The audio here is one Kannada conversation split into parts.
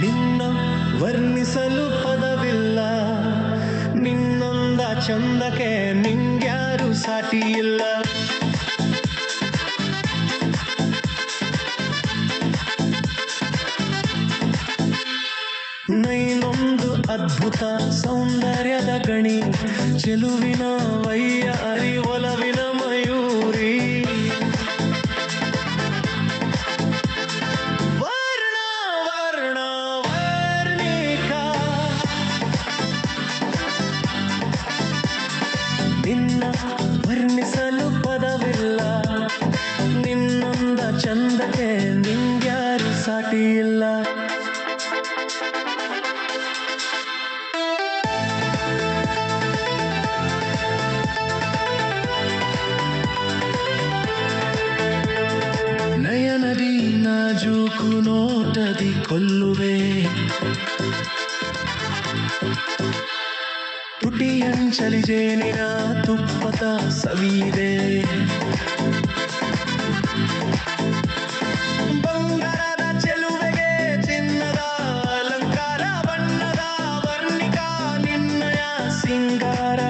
ನಿನ್ನ ವರ್ಣಿಸಲು ಪದವಿಲ್ಲ. ನಿನ್ನೊಂದ ಚಂದಕ್ಕೆ ನಿಂಗ್ಯಾರು ಸಾಟಿ ಇಲ್ಲ ನೈನೊಂದು ಅದ್ಭುತ ಸೌಂದರ್ಯದ ಗಣಿ, ಚೆಲುವಿನ ವೈಯ ಅರಿವೊಲವಿನ ನಿನ್ನ ವರ್ಣಿಸಲು ಪದವಿಲ್ಲ. ನಿನ್ನೊಂದ ಚಂದಕ್ಕೆ ನಿಂಗ್ಯಾರು ಸಾಟಿ ಇಲ್ಲ ನಯನದಿ ನಾಜೂಕು ನೋಟದಿ ಕೊಲ್ಲುವೆ. ತುಟಿಯಂಚಲಿ ಜೇನಿನ ತುಪ್ಪದ ಸವಿದೆ. ಬಂಗಾರದ ಚೆಲುವೆಗೆ ಚಿನ್ನದ ಅಲಂಕಾರ, ಬಣ್ಣದ ವರ್ಣಿಕ ನಿನ್ನಯ ಸಿಂಗಾರ.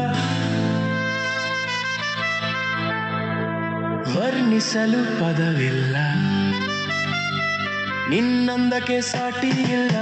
ವರ್ಣಿಸಲು ಪದವಿಲ್ಲ. ನಿನ್ನಂದಕ್ಕೆ ಸಾಟಿ ಇಲ್ಲ.